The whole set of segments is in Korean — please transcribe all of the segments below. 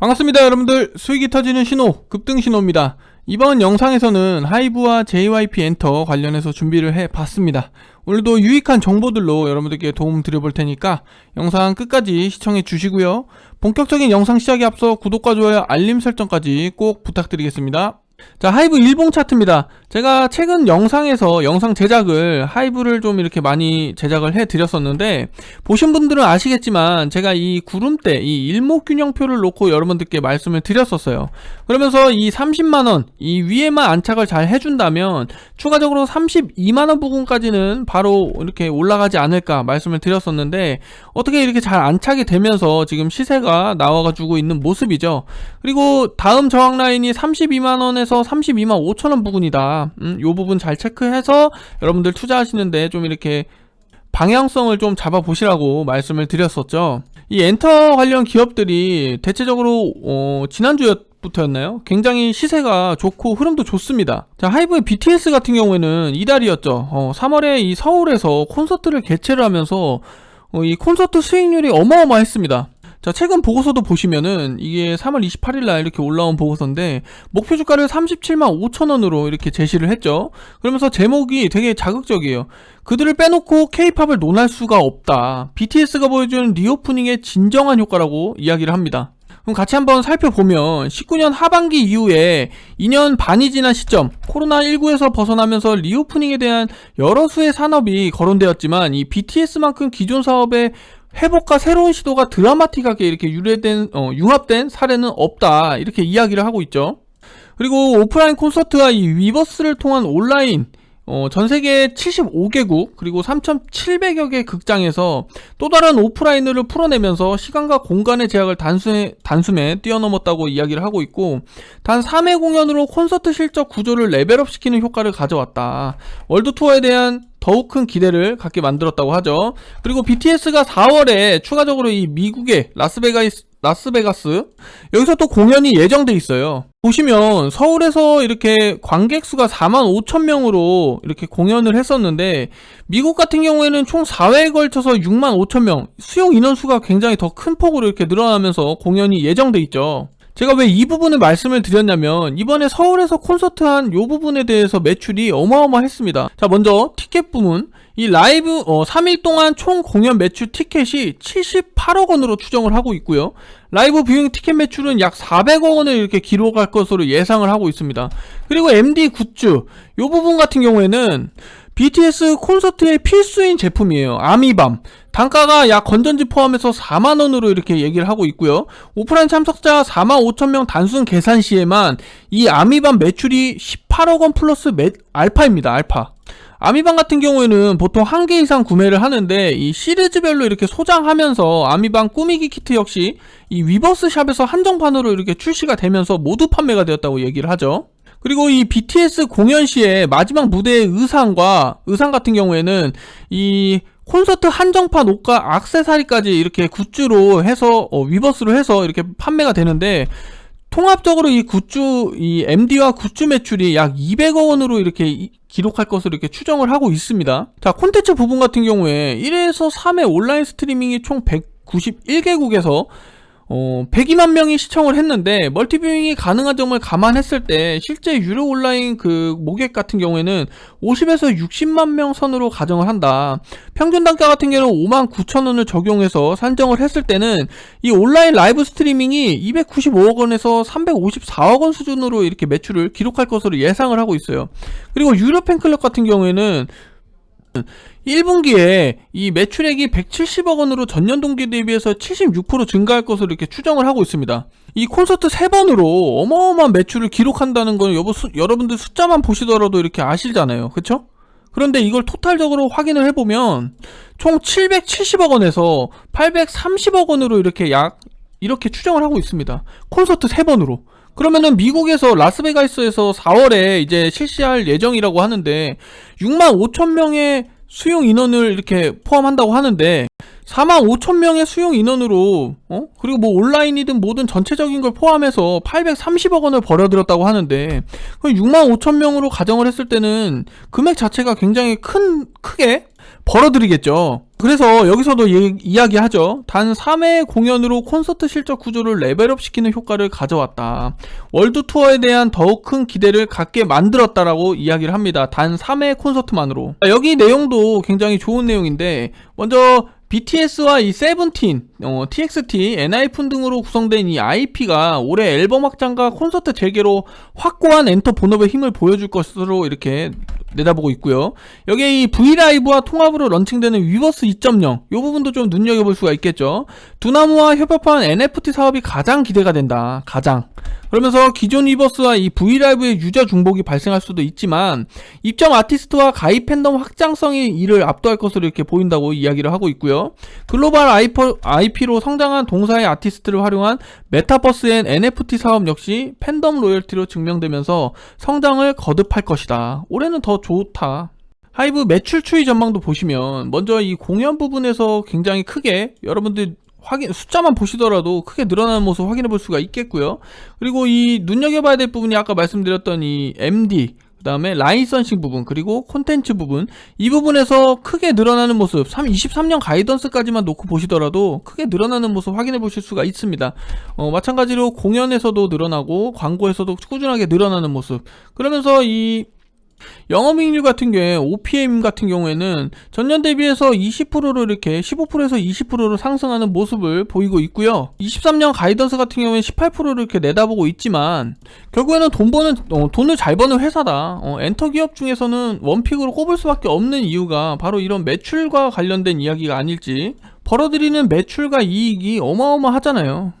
반갑습니다 여러분들. 수익이 터지는 신호 급등 신호입니다. 이번 영상에서는 하이브와 JYP 엔터 관련해서 준비를 해 봤습니다. 오늘도 유익한 정보들로 여러분들께 도움 드려볼 테니까 영상 끝까지 시청해 주시고요. 본격적인 영상 시작에 앞서 구독과 좋아요 알림 설정까지 꼭 부탁드리겠습니다. 자 하이브 일봉 차트입니다 제가 최근 영상에서 영상 제작을 하이브를 좀 이렇게 많이 제작을 해 드렸었는데 보신 분들은 아시겠지만 제가 이 구름대 이 일목균형표를 놓고 여러분들께 말씀을 드렸었어요. 그러면서 이 30만원 이 위에만 안착을 잘 해준다면 추가적으로 32만원 부분까지는 바로 이렇게 올라가지 않을까 말씀을 드렸었는데 어떻게 이렇게 잘 안착이 되면서 지금 시세가 나와가지고 있는 모습이죠? 그리고 다음 저항 라인이 32만원에서 32만 5천원 부근이다 음, 요 부분 잘 체크해서 여러분들 투자하시는데 좀 이렇게 방향성을 좀 잡아보시라고 말씀을 드렸었죠. 이 엔터 관련 기업들이 대체적으로 어, 지난주부터였나요? 굉장히 시세가 좋고 흐름도 좋습니다. 자, 하이브의 BTS 같은 경우에는 이달이었죠. 어, 3월에 이 서울에서 콘서트를 개최를 하면서 어, 이 콘서트 수익률이 어마어마했습니다. 자, 최근 보고서도 보시면은 이게 3월 28일 날 이렇게 올라온 보고서인데 목표 주가를 37만 5천 원으로 이렇게 제시를 했죠. 그러면서 제목이 되게 자극적이에요. 그들을 빼놓고 K-팝을 논할 수가 없다. BTS가 보여주는 리오프닝의 진정한 효과라고 이야기를 합니다. 그럼 같이 한번 살펴보면 19년 하반기 이후에 2년 반이 지난 시점 코로나19에서 벗어나면서 리오프닝에 대한 여러 수의 산업이 거론되었지만 이 BTS만큼 기존 사업에 회복과 새로운 시도가 드라마틱하게 이렇게 유래된 어, 융합된 사례는 없다 이렇게 이야기를 하고 있죠. 그리고 오프라인 콘서트와 이 위버스를 통한 온라인 어, 전 세계 75개국 그리고 3,700여 개 극장에서 또 다른 오프라인을 풀어내면서 시간과 공간의 제약을 단숨에, 단숨에 뛰어넘었다고 이야기를 하고 있고 단 3회 공연으로 콘서트 실적 구조를 레벨업 시키는 효과를 가져왔다. 월드 투어에 대한 더욱 큰 기대를 갖게 만들었다고 하죠. 그리고 BTS가 4월에 추가적으로 이 미국의 라스베가스 라스베가스 여기서 또 공연이 예정돼 있어요. 보시면 서울에서 이렇게 관객 수가 4만 5천 명으로 이렇게 공연을 했었는데 미국 같은 경우에는 총 4회에 걸쳐서 6만 5천 명 수용 인원 수가 굉장히 더 큰 폭으로 이렇게 늘어나면서 공연이 예정돼 있죠. 제가 왜 이 부분을 말씀을 드렸냐면 이번에 서울에서 콘서트 한 요 부분에 대해서 매출이 어마어마했습니다. 자 먼저 티켓 부문 이 라이브 어, 3일 동안 총 공연 매출 티켓이 78억 원으로 추정을 하고 있고요. 라이브 뷰잉 티켓 매출은 약 400억 원을 이렇게 기록할 것으로 예상을 하고 있습니다. 그리고 MD 굿즈 요 부분 같은 경우에는 BTS 콘서트의 필수인 제품이에요. 아미밤. 단가가 약 건전지 포함해서 4만원으로 이렇게 얘기를 하고 있고요. 오프라인 참석자 4만 5천명 단순 계산 시에만 이 아미밤 매출이 18억 원 플러스 매, 알파입니다. 알파. 아미방 같은 경우에는 보통 한 개 이상 구매를 하는데 이 시리즈별로 이렇게 소장하면서 아미방 꾸미기 키트 역시 이 위버스 샵에서 한정판으로 이렇게 출시가 되면서 모두 판매가 되었다고 얘기를 하죠. 그리고 이 BTS 공연 시에 마지막 무대의 의상과 의상 같은 경우에는 이 콘서트 한정판 옷과 악세사리까지 이렇게 굿즈로 해서 어, 위버스로 해서 이렇게 판매가 되는데 통합적으로 이 굿즈 이 MD와 굿즈 매출이 약 200억 원으로 이렇게 기록할 것으로 이렇게 추정을 하고 있습니다. 자, 콘텐츠 부분 같은 경우에 1에서 3회 온라인 스트리밍이 총 191개국에서 어, 102만 명이 시청을 했는데 멀티뷰잉이 가능한 점을 감안했을 때 실제 유료 온라인 그 모객 같은 경우에는 50에서 60만 명 선으로 가정을 한다. 평균 단가 같은 경우는 5만 9천 원을 적용해서 산정을 했을 때는 이 온라인 라이브 스트리밍이 295억 원에서 354억 원 수준으로 이렇게 매출을 기록할 것으로 예상을 하고 있어요. 그리고 유료 팬클럽 같은 경우에는 1분기에 이 매출액이 170억 원으로 전년 동기 대비해서 76% 증가할 것으로 이렇게 추정을 하고 있습니다. 이 콘서트 3번으로 어마어마한 매출을 기록한다는 건 여보, 수, 여러분들 숫자만 보시더라도 이렇게 아시잖아요. 그쵸? 그런데 이걸 토탈적으로 확인을 해보면 총 770억 원에서 830억 원으로 이렇게 약 이렇게 추정을 하고 있습니다. 콘서트 3번으로. 그러면은 미국에서 라스베가스에서 4월에 이제 실시할 예정이라고 하는데 6만 5천 명의 수용 인원을 이렇게 포함한다고 하는데 4만 5천 명의 수용 인원으로 어? 그리고 뭐 온라인이든 뭐든 전체적인 걸 포함해서 830억 원을 벌어들였다고 하는데 6만 5천 명으로 가정을 했을 때는 금액 자체가 굉장히 큰 크게 벌어들이겠죠. 그래서 여기서도 이, 이야기하죠. 단 3회 공연으로 콘서트 실적 구조를 레벨업 시키는 효과를 가져왔다. 월드 투어에 대한 더욱 큰 기대를 갖게 만들었다라고 이야기를 합니다. 단 3회 콘서트만으로. 여기 내용도 굉장히 좋은 내용인데 먼저 BTS와 이 세븐틴, 어, TXT, 엔하이픈 등으로 구성된 이 IP가 올해 앨범 확장과 콘서트 재개로 확고한 엔터 본업의 힘을 보여줄 것으로 이렇게 내다보고 있고요. 여기에 이 브이라이브와 통합으로 런칭되는 위버스 2.0, 이 부분도 좀 눈여겨볼 수가 있겠죠. 두나무와 협업한 NFT 사업이 가장 기대가 된다. 가장. 그러면서 기존 위버스와 이 브이라이브의 유저 중복이 발생할 수도 있지만 입점 아티스트와 가입 팬덤 확장성이 이를 압도할 것으로 이렇게 보인다고 이야기를 하고 있고요. 글로벌 IP로 성장한 동사의 아티스트를 활용한 메타버스엔 NFT 사업 역시 팬덤 로열티로 증명되면서 성장을 거듭할 것이다. 올해는 더 좋다. 하이브 매출 추이 전망도 보시면 먼저 이 공연 부분에서 굉장히 크게 여러분들 확인 숫자만 보시더라도 크게 늘어나는 모습 확인해 볼 수가 있겠고요. 그리고 이 눈여겨봐야 될 부분이 아까 말씀드렸던 이 MD 그 다음에 라이선싱 부분 그리고 콘텐츠 부분. 이 부분에서 크게 늘어나는 모습 3, 23년 가이던스까지만 놓고 보시더라도 크게 늘어나는 모습 확인해 보실 수가 있습니다. 어, 마찬가지로 공연에서도 늘어나고 광고에서도 꾸준하게 늘어나는 모습. 그러면서 이 영업이익률 같은 경우에 OPM 같은 경우에는 전년 대비해서 20%로 이렇게 15%에서 20%로 상승하는 모습을 보이고 있고요. 23년 가이던스 같은 경우에 18%를 이렇게 내다보고 있지만 결국에는 돈 버는 어, 돈을 잘 버는 회사다. 어, 엔터 기업 중에서는 원픽으로 꼽을 수밖에 없는 이유가 바로 이런 매출과 관련된 이야기가 아닐지 벌어들이는 매출과 이익이 어마어마하잖아요.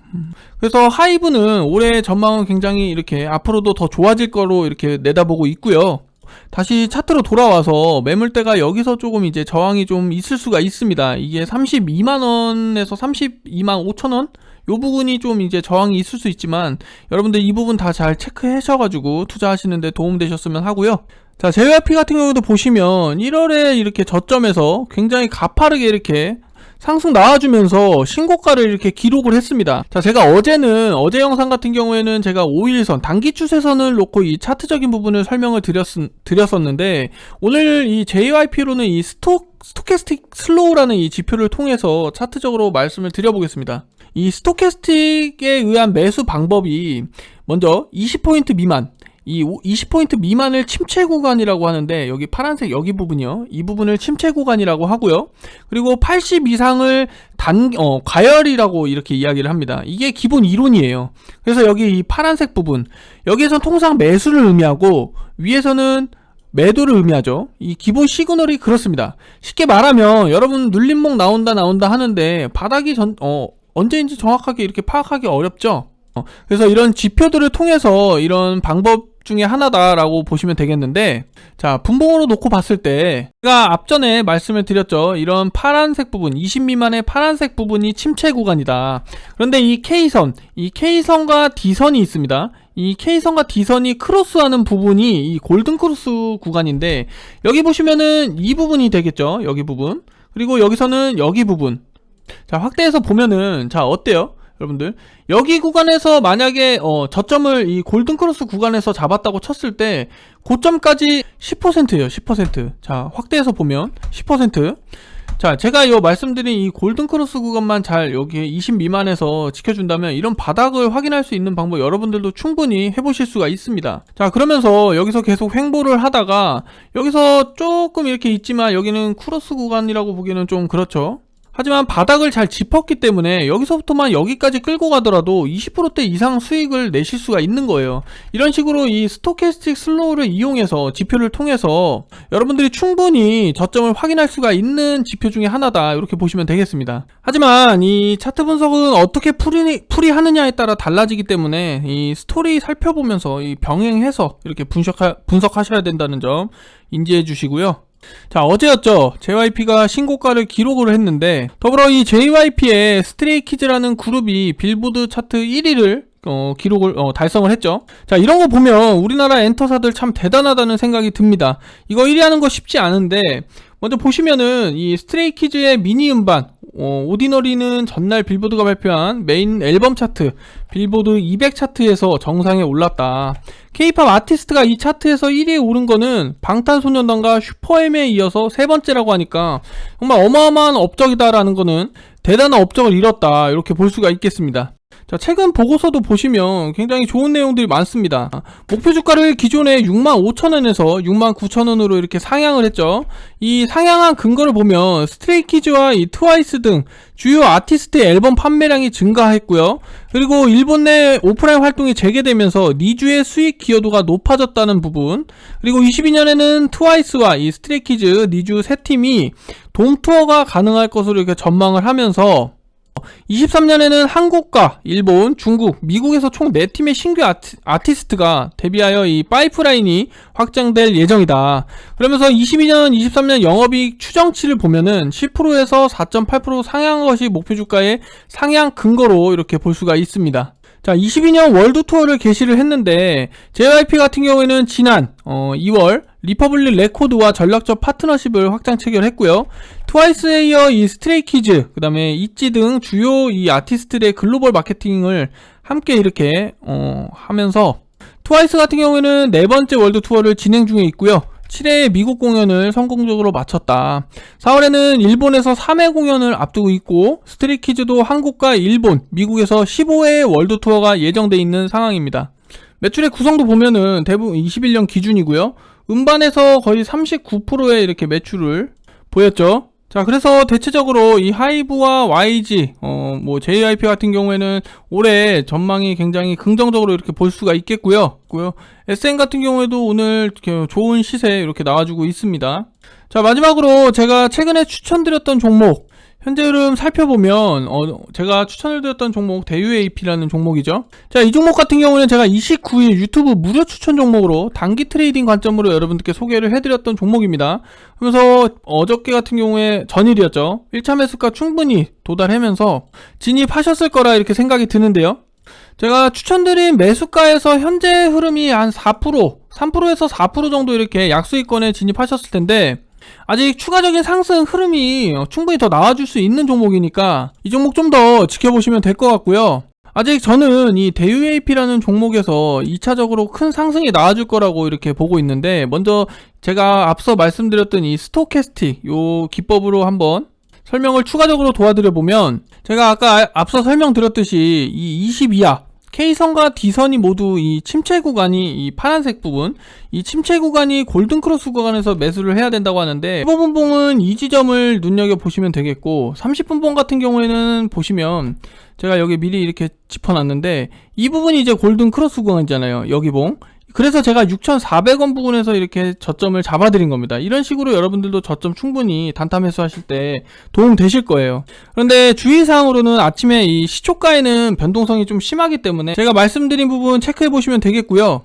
그래서 하이브는 올해 전망은 굉장히 이렇게 앞으로도 더 좋아질 거로 이렇게 내다보고 있고요. 다시 차트로 돌아와서 매물대가 여기서 조금 이제 저항이 좀 있을 수가 있습니다. 이게 32만원에서 32만 5천원? 요 부분이 좀 이제 저항이 있을 수 있지만 여러분들 이 부분 다 잘 체크하셔가지고 투자하시는데 도움되셨으면 하고요. 자, JYP 같은 경우도 보시면 1월에 이렇게 저점에서 굉장히 가파르게 이렇게 상승 나와주면서 신고가를 이렇게 기록을 했습니다. 자, 제가 어제는 어제 영상 같은 경우에는 제가 5일선 단기 추세선을 놓고 이 차트적인 부분을 설명을 드렸, 드렸었는데 오늘 이 JYP로는 이 스톡 스토캐스틱 슬로우라는 이 지표를 통해서 차트적으로 말씀을 드려보겠습니다. 이 스토캐스틱에 의한 매수 방법이 먼저 20포인트 미만 이 20포인트 미만을 침체 구간이라고 하는데 여기 파란색 여기 부분이요. 이 부분을 침체 구간이라고 하고요. 그리고 80 이상을 단 어, 과열이라고 이렇게 이야기를 합니다. 이게 기본 이론이에요. 그래서 여기 이 파란색 부분 여기에선 통상 매수를 의미하고 위에서는 매도를 의미하죠. 이 기본 시그널이 그렇습니다. 쉽게 말하면 여러분 눌림목 나온다 나온다 하는데 바닥이 전 어, 언제인지 정확하게 이렇게 파악하기 어렵죠. 어, 그래서 이런 지표들을 통해서 이런 방법 중에 하나다라고 보시면 되겠는데 자 분봉으로 놓고 봤을 때 제가 앞전에 말씀을 드렸죠. 이런 파란색 부분 20 미만의 파란색 부분이 침체 구간이다. 그런데 이 K선 이 K선과 D선이 있습니다. 이 K선과 D선이 크로스하는 부분이 이 골든 크로스 구간인데 여기 보시면은 이 부분이 되겠죠 여기 부분. 그리고 여기서는 여기 부분. 자 확대해서 보면은 자 어때요 여러분들 여기 구간에서 만약에 어, 저점을 이 골든 크로스 구간에서 잡았다고 쳤을 때 고점까지 10%예요 10%자 확대해서 보면 10% 자, 제가 이 말씀드린 이 골든 크로스 구간만 잘 여기 20 미만에서 지켜준다면 이런 바닥을 확인할 수 있는 방법 여러분들도 충분히 해보실 수가 있습니다. 자, 그러면서 여기서 계속 횡보를 하다가 여기서 조금 이렇게 있지만 여기는 크로스 구간이라고 보기에는 좀 그렇죠. 하지만 바닥을 잘 짚었기 때문에 여기서부터만 여기까지 끌고 가더라도 20%대 이상 수익을 내실 수가 있는 거예요. 이런 식으로 이 스토캐스틱 슬로우를 이용해서 지표를 통해서 여러분들이 충분히 저점을 확인할 수가 있는 지표 중에 하나다. 이렇게 보시면 되겠습니다. 하지만 이 차트 분석은 어떻게 풀이, 풀이 하느냐에 따라 달라지기 때문에 이 스토리 살펴보면서 이 병행해서 이렇게 분석하, 분석하셔야 된다는 점 인지해 주시고요. 자 어제였죠 JYP가 신고가를 기록을 했는데 더불어 이 JYP의 스트레이키즈라는 그룹이 빌보드 차트 1위를 어, 기록을 어, 달성을 했죠. 자 이런 거 보면 우리나라 엔터사들 참 대단하다는 생각이 듭니다. 이거 1위 하는 거 쉽지 않은데 먼저 보시면은 이 스트레이키즈의 미니 음반 어, 오디너리는 전날 빌보드가 발표한 메인 앨범 차트 빌보드 200 차트에서 정상에 올랐다. 케이팝 아티스트가 이 차트에서 1위에 오른 거는 방탄소년단과 슈퍼엠에 이어서 세 번째라고 하니까 정말 어마어마한 업적이다라는 거는 대단한 업적을 이뤘다 이렇게 볼 수가 있겠습니다. 자, 최근 보고서도 보시면 굉장히 좋은 내용들이 많습니다. 목표 주가를 기존에 65,000원에서 69,000원으로 이렇게 상향을 했죠. 이 상향한 근거를 보면 스트레이키즈와 이 트와이스 등 주요 아티스트의 앨범 판매량이 증가했고요. 그리고 일본 내 오프라인 활동이 재개되면서 니주의 수익 기여도가 높아졌다는 부분. 그리고 22년에는 트와이스와 이 스트레이키즈 니주 세 팀이 돔 투어가 가능할 것으로 이렇게 전망을 하면서 23년에는 한국과 일본, 중국, 미국에서 총 4팀의 신규 아티, 스트가 데뷔하여 이 파이프라인이 확장될 예정이다. 그러면서 22년, 23년 영업이익 추정치를 보면은 10%에서 4.8% 상향한 것이 목표 주가의 상향 근거로 이렇게 볼 수가 있습니다. 자, 22년 월드 투어를 개시를 했는데 JYP 같은 경우에는 지난 어, 2월 리퍼블릭 레코드와 전략적 파트너십을 확장 체결했고요. 트와이스에 이어 이 스트레이키즈, 그 다음에 이찌 등 주요 이 아티스트들의 글로벌 마케팅을 함께 이렇게 어, 하면서 트와이스 같은 경우에는 네 번째 월드 투어를 진행 중에 있고요. 7회의 미국 공연을 성공적으로 마쳤다. 4월에는 일본에서 3회 공연을 앞두고 있고 스트리키즈도 한국과 일본, 미국에서 15회의 월드 투어가 예정돼 있는 상황입니다. 매출의 구성도 보면은 대부분 21년 기준이고요. 음반에서 거의 39%의 이렇게 매출을 보였죠. 자, 그래서 대체적으로 이 하이브와 YG, 어, 뭐 JYP 같은 경우에는 올해 전망이 굉장히 긍정적으로 이렇게 볼 수가 있겠고요. 고요. SN 같은 경우에도 오늘 좋은 시세 이렇게 나와주고 있습니다. 자, 마지막으로 제가 최근에 추천드렸던 종목, 현재 흐름 살펴보면 어, 제가 추천을 드렸던 종목 대유 AP라는 종목이죠. 자, 이 종목 같은 경우는 제가 29일 유튜브 무료 추천 종목으로 단기 트레이딩 관점으로 여러분들께 소개를 해드렸던 종목입니다. 그래서 어저께 같은 경우에 전일이었죠. 1차 매수가 충분히 도달하면서 진입하셨을 거라 이렇게 생각이 드는데요. 제가 추천드린 매수가에서 현재 흐름이 한 4%, 3%에서 4% 정도 이렇게 약수익권에 진입하셨을 텐데 아직 추가적인 상승 흐름이 충분히 더 나와줄 수 있는 종목이니까 이 종목 좀 더 지켜보시면 될 것 같고요. 아직 저는 이 대유AP라는 종목에서 2차적으로 큰 상승이 나와줄 거라고 이렇게 보고 있는데 먼저 제가 앞서 말씀드렸던 이 스토캐스틱 요 기법으로 한번 설명을 추가적으로 도와드려 보면 제가 아까 앞서 설명드렸듯이 이 22야 K선과 D선이 모두 이 침체 구간이 이 파란색 부분 이 침체 구간이 골든크로스 구간에서 매수를 해야 된다고 하는데 15분 봉은 이 지점을 눈여겨보시면 되겠고 30분 봉 같은 경우에는 보시면 제가 여기 미리 이렇게 짚어놨는데 이 부분이 이제 골든크로스 구간이잖아요 여기 봉 그래서 제가 6,400원 부분에서 이렇게 저점을 잡아드린 겁니다. 이런 식으로 여러분들도 저점 충분히 단타 매수하실 때 도움 되실 거예요. 그런데 주의사항으로는 아침에 이 시초가에는 변동성이 좀 심하기 때문에 제가 말씀드린 부분 체크해 보시면 되겠고요.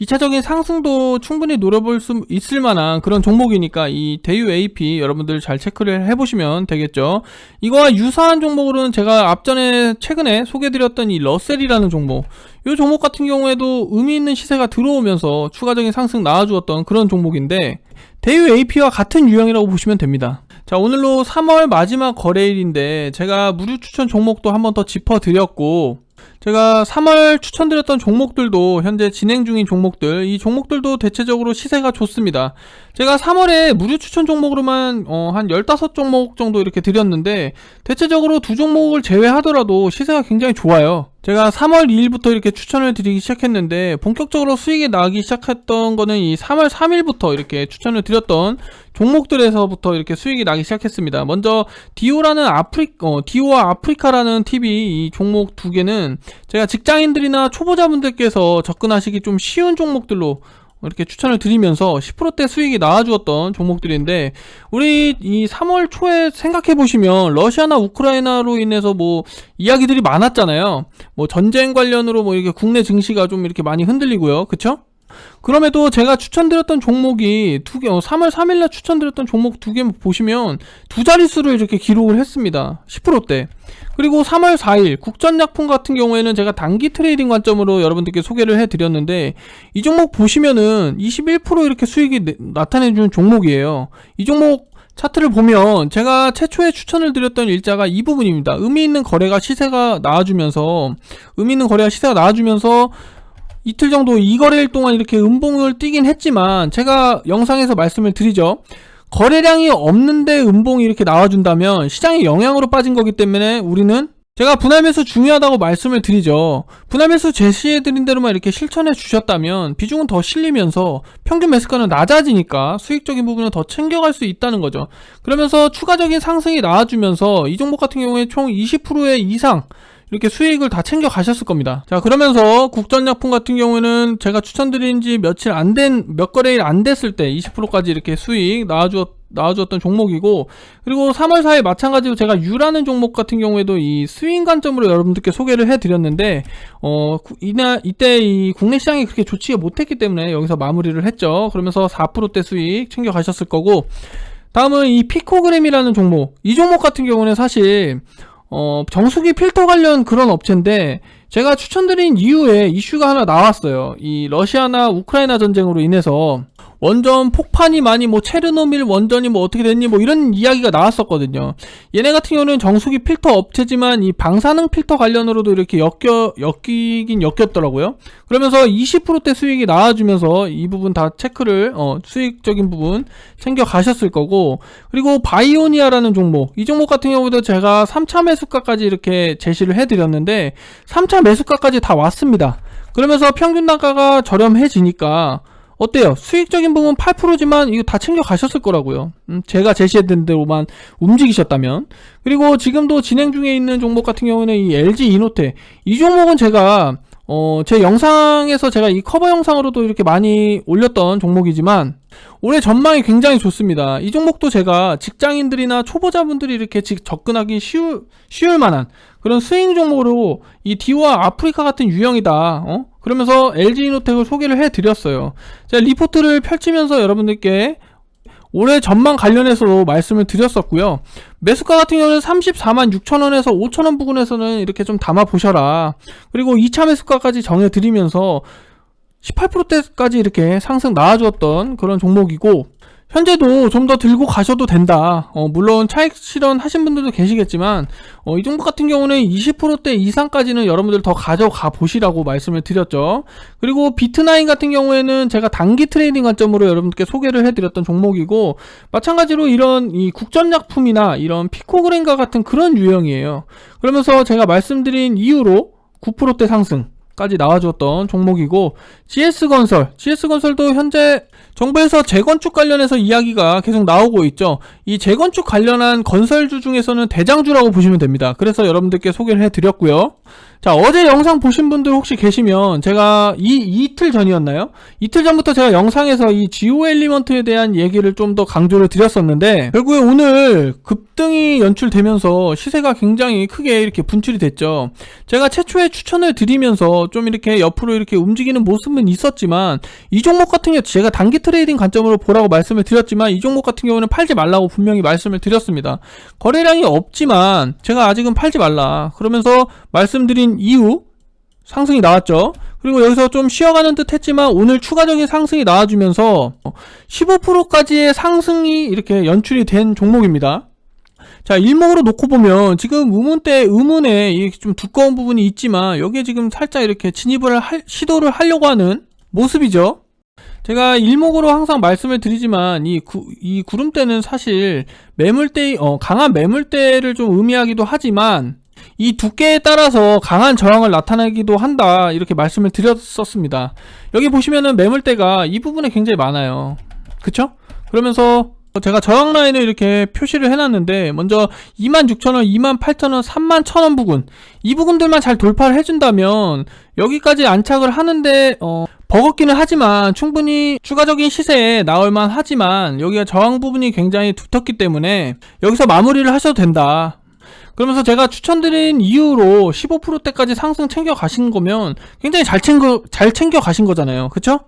2차적인 상승도 충분히 노려볼 수 있을 만한 그런 종목이니까 이 대유 AP 여러분들 잘 체크를 해보시면 되겠죠. 이거와 유사한 종목으로는 제가 앞전에 최근에 소개드렸던 이 러셀이라는 종목 이 종목 같은 경우에도 의미 있는 시세가 들어오면서 추가적인 상승 나와주었던 그런 종목인데 대유 AP와 같은 유형이라고 보시면 됩니다. 자 오늘로 3월 마지막 거래일인데 제가 무료 추천 종목도 한번 더 짚어드렸고 제가 3월 추천드렸던 종목들도 현재 진행 중인 종목들 이 종목들도 대체적으로 시세가 좋습니다 제가 3월에 무료 추천 종목으로만 어, 한 15종목 정도 이렇게 드렸는데 대체적으로 두 종목을 제외하더라도 시세가 굉장히 좋아요 제가 3월 2일부터 이렇게 추천을 드리기 시작했는데 본격적으로 수익이 나기 시작했던 거는 이 3월 3일부터 이렇게 추천을 드렸던 종목들에서부터 이렇게 수익이 나기 시작했습니다. 먼저 디오라는 아프리 어, 디오와 아프리카라는 TV 이 종목 두 개는 제가 직장인들이나 초보자분들께서 접근하시기 좀 쉬운 종목들로 이렇게 추천을 드리면서 10%대 수익이 나와주었던 종목들인데 우리 이 3월 초에 생각해 보시면 러시아나 우크라이나로 인해서 뭐 이야기들이 많았잖아요. 뭐 전쟁 관련으로 뭐 이렇게 국내 증시가 좀 이렇게 많이 흔들리고요. 그쵸? 그럼에도 제가 추천드렸던 종목이 두 개, 3월 어, 3일날 추천드렸던 종목 두 개 보시면 두 자릿수를 이렇게 기록을 했습니다. 10%대. 그리고 3월 4일 국전약품 같은 경우에는 제가 단기 트레이딩 관점으로 여러분들께 소개를 해드렸는데 이 종목 보시면은 21% 이렇게 수익이 나타내주는 종목이에요. 이 종목 차트를 보면 제가 최초에 추천을 드렸던 일자가 이 부분입니다. 의미 있는 거래가 시세가 나와주면서 의미 있는 거래가 시세가 나와주면서 이틀 정도 이 거래일 동안 이렇게 음봉을 뛰긴 했지만 제가 영상에서 말씀을 드리죠. 거래량이 없는데 음봉이 이렇게 나와준다면 시장의 영향으로 빠진 거기 때문에 우리는 제가 분할 매수 중요하다고 말씀을 드리죠. 분할 매수 제시해드린 대로만 이렇게 실천해 주셨다면 비중은 더 실리면서 평균 매수가는 낮아지니까 수익적인 부분은 더 챙겨갈 수 있다는 거죠. 그러면서 추가적인 상승이 나와주면서 이 종목 같은 경우에 총 20%의 이상 이렇게 수익을 다 챙겨 가셨을 겁니다. 자, 그러면서 국전약품 같은 경우에는 제가 추천드린 지 며칠 안 된, 몇 거래일 안 됐을 때 20%까지 이렇게 수익 나와주었, 나와주었던 종목이고, 그리고 3월 4일 마찬가지로 제가 유라는 종목 같은 경우에도 이 스윙 관점으로 여러분들께 소개를 해드렸는데, 어, 구- 이나, 이때 이 국내 시장이 그렇게 좋지 못했기 때문에 여기서 마무리를 했죠. 그러면서 4%대 수익 챙겨 가셨을 거고, 다음은 이 피코그램이라는 종목. 이 종목 같은 경우는 사실, 어, 정수기 필터 관련 그런 업체인데, 제가 추천드린 이후에 이슈가 하나 나왔어요. 이 러시아나 우크라이나 전쟁으로 인해서 원전 폭판이 많이 뭐 체르노빌 원전이 뭐 어떻게 됐니 뭐 이런 이야기가 나왔었거든요. 얘네 같은 경우는 정수기 필터 업체지만 이 방사능 필터 관련으로도 이렇게 엮여 엮이긴 엮였더라고요. 그러면서 20%대 수익이 나와주면서 이 부분 다 체크를 어, 수익적인 부분 챙겨 가셨을 거고 그리고 바이오니아라는 종목 이 종목 같은 경우도 제가 3차 매수가까지 이렇게 제시를 해드렸는데 3차 매수가까지 다 왔습니다. 그러면서 평균 단가가 저렴해지니까 어때요? 수익적인 부분 8%지만 이거 다 챙겨 가셨을 거라고요. 음, 제가 제시해드린 대로만 움직이셨다면. 그리고 지금도 진행 중에 있는 종목 같은 경우는 이 LG 이노테. 이 종목은 제가 어, 제 영상에서 제가 이 커버 영상으로도 이렇게 많이 올렸던 종목이지만 올해 전망이 굉장히 좋습니다. 이 종목도 제가 직장인들이나 초보자분들이 이렇게 직- 접근하기 쉬울, 쉬울 만한 그런 스윙 종목으로 이 디와 아프리카 같은 유형이다. 어? 그러면서 LG 이노텍을 소개를 해드렸어요. 제가 리포트를 펼치면서 여러분들께 올해 전망 관련해서도 말씀을 드렸었고요. 매수가 같은 경우는 34만 6천원에서 5천원 부근에서는 이렇게 좀 담아 보셔라. 그리고 2차 매수가까지 정해드리면서 18%대까지 이렇게 상승 나와주었던 그런 종목이고 현재도 좀 더 들고 가셔도 된다. 어, 물론 차익 실현 하신 분들도 계시겠지만 어, 이 종목 같은 경우는 20%대 이상까지는 여러분들 더 가져가 보시라고 말씀을 드렸죠. 그리고 비트나인 같은 경우에는 제가 단기 트레이딩 관점으로 여러분께 소개를 해드렸던 종목이고 마찬가지로 이런 이 국전약품이나 이런 피코그램과 같은 그런 유형이에요. 그러면서 제가 말씀드린 이유로 9%대 상승 까지 나와주었던 종목이고 GS건설, GS건설도 현재 정부에서 재건축 관련해서 이야기가 계속 나오고 있죠. 이 재건축 관련한 건설주 중에서는 대장주라고 보시면 됩니다. 그래서 여러분들께 소개를 해드렸고요. 자, 어제 영상 보신 분들 혹시 계시면 제가 이 이틀 전이었나요? 이틀 전부터 제가 영상에서 이 지오 엘리먼트에 대한 얘기를 좀 더 강조를 드렸었는데 결국에 오늘 급등이 연출되면서 시세가 굉장히 크게 이렇게 분출이 됐죠. 제가 최초에 추천을 드리면서 좀 이렇게 옆으로 이렇게 움직이는 모습은 있었지만 이 종목 같은 경우 제가 단기 트레이딩 관점으로 보라고 말씀을 드렸지만 이 종목 같은 경우는 팔지 말라고 분명히 말씀을 드렸습니다. 거래량이 없지만 제가 아직은 팔지 말라. 그러면서 말씀드린 이후 상승이 나왔죠. 그리고 여기서 좀 쉬어가는 듯 했지만 오늘 추가적인 상승이 나와주면서 15%까지의 상승이 이렇게 연출이 된 종목입니다. 자, 일목으로 놓고 보면 지금 의문대 의문에 이좀 두꺼운 부분이 있지만 여기에 지금 살짝 이렇게 진입을 할, 시도를 하려고 하는 모습이죠. 제가 일목으로 항상 말씀을 드리지만 이, 구, 이 구름대는 사실 매물대 어, 강한 매물대를 좀 의미하기도 하지만 이 두께에 따라서 강한 저항을 나타내기도 한다 이렇게 말씀을 드렸었습니다. 여기 보시면은 매물대가 이 부분에 굉장히 많아요. 그쵸? 그러면서 제가 저항 라인을 이렇게 표시를 해놨는데 먼저 26,000원, 28,000원, 31,000원 부근 이 부분들만 잘 돌파를 해준다면 여기까지 안착을 하는데 어, 버겁기는 하지만 충분히 추가적인 시세에 나올만 하지만 여기가 저항 부분이 굉장히 두텁기 때문에 여기서 마무리를 하셔도 된다. 그러면서 제가 추천드린 이유로 15%대까지 상승 챙겨 가신 거면 굉장히 잘 챙겨 잘 챙겨 가신 거잖아요. 그쵸?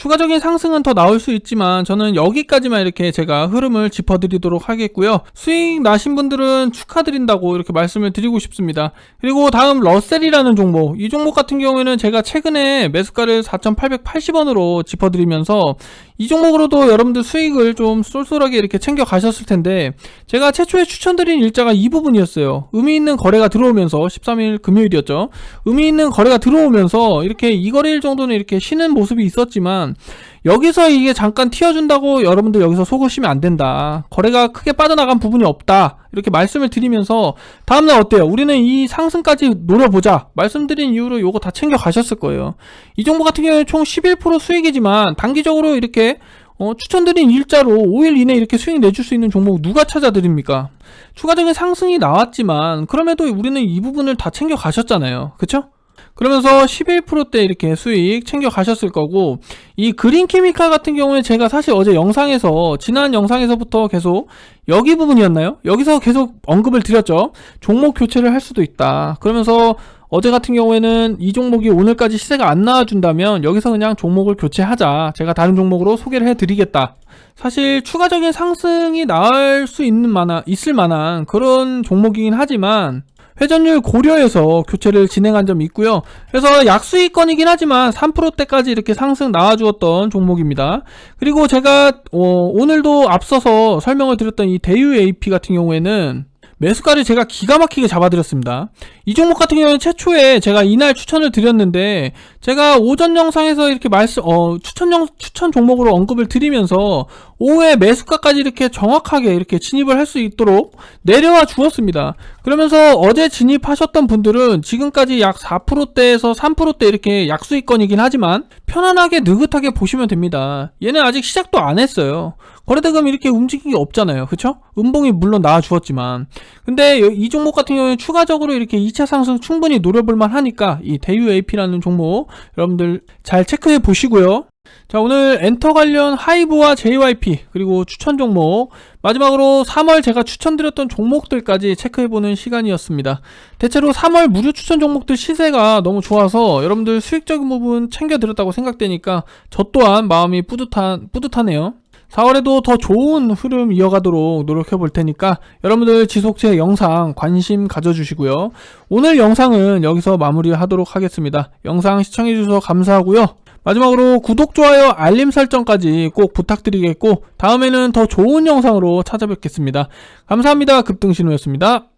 추가적인 상승은 더 나올 수 있지만 저는 여기까지만 이렇게 제가 흐름을 짚어드리도록 하겠고요. 수익 나신 분들은 축하드린다고 이렇게 말씀을 드리고 싶습니다. 그리고 다음 러셀이라는 종목. 이 종목 같은 경우에는 제가 최근에 매수가를 4,880원으로 짚어드리면서 이 종목으로도 여러분들 수익을 좀 쏠쏠하게 이렇게 챙겨 가셨을 텐데 제가 최초에 추천드린 일자가 이 부분이었어요. 의미 있는 거래가 들어오면서 13일 금요일이었죠. 의미 있는 거래가 들어오면서 이렇게 이 거래일 정도는 이렇게 쉬는 모습이 있었지만 여기서 이게 잠깐 튀어준다고 여러분들 여기서 속으시면 안 된다. 거래가 크게 빠져나간 부분이 없다. 이렇게 말씀을 드리면서 다음날 어때요? 우리는 이 상승까지 노려보자. 말씀드린 이후로 요거 다 챙겨 가셨을 거예요. 이 종목 같은 경우에 총 11% 수익이지만 단기적으로 이렇게 어, 추천드린 일자로 5일 이내 이렇게 수익 내줄 수 있는 종목 누가 찾아드립니까? 추가적인 상승이 나왔지만 그럼에도 우리는 이 부분을 다 챙겨 가셨잖아요. 그쵸? 그러면서 11%대 이렇게 수익 챙겨 가셨을 거고 이 그린 케미칼 같은 경우에 제가 사실 어제 영상에서 지난 영상에서부터 계속 여기 부분이었나요? 여기서 계속 언급을 드렸죠. 종목 교체를 할 수도 있다. 그러면서 어제 같은 경우에는 이 종목이 오늘까지 시세가 안 나와준다면 여기서 그냥 종목을 교체하자. 제가 다른 종목으로 소개를 해드리겠다. 사실 추가적인 상승이 나올 수 있는 만한 있을 만한 그런 종목이긴 하지만 회전율 고려해서 교체를 진행한 점이 있고요. 그래서 약수익권이긴 하지만 3%대까지 이렇게 상승 나와주었던 종목입니다. 그리고 제가 어, 오늘도 앞서서 설명을 드렸던 이 대유 AP 같은 경우에는 매수가를 제가 기가 막히게 잡아드렸습니다. 이 종목 같은 경우는 최초에 제가 이날 추천을 드렸는데 제가 오전 영상에서 이렇게 말씀 어 추천 영 추천 종목으로 언급을 드리면서 오후에 매수가까지 이렇게 정확하게 이렇게 진입을 할 수 있도록 내려와 주었습니다. 그러면서 어제 진입하셨던 분들은 지금까지 약 4%대에서 3%대 이렇게 약수익권이긴 하지만 편안하게 느긋하게 보시면 됩니다. 얘는 아직 시작도 안 했어요. 거래대금 이렇게 움직이기 없잖아요. 그쵸? 음봉이 물론 나와 주었지만. 근데 이 종목 같은 경우는 추가적으로 이렇게 2차 상승 충분히 노려볼만 하니까 이 대유 AP라는 종목 여러분들 잘 체크해 보시고요. 자 오늘 엔터 관련 하이브와 JYP 그리고 추천 종목 마지막으로 3월 제가 추천드렸던 종목들까지 체크해보는 시간이었습니다. 대체로 3월 무료 추천 종목들 시세가 너무 좋아서 여러분들 수익적인 부분 챙겨드렸다고 생각되니까 저 또한 마음이 뿌듯한, 뿌듯하네요. 4월에도 더 좋은 흐름 이어가도록 노력해 볼 테니까 여러분들 지속 제 영상 관심 가져주시고요. 오늘 영상은 여기서 마무리하도록 하겠습니다. 영상 시청해 주셔서 감사하고요. 마지막으로 구독, 좋아요, 알림 설정까지 꼭 부탁드리겠고 다음에는 더 좋은 영상으로 찾아뵙겠습니다. 감사합니다. 급등신호였습니다.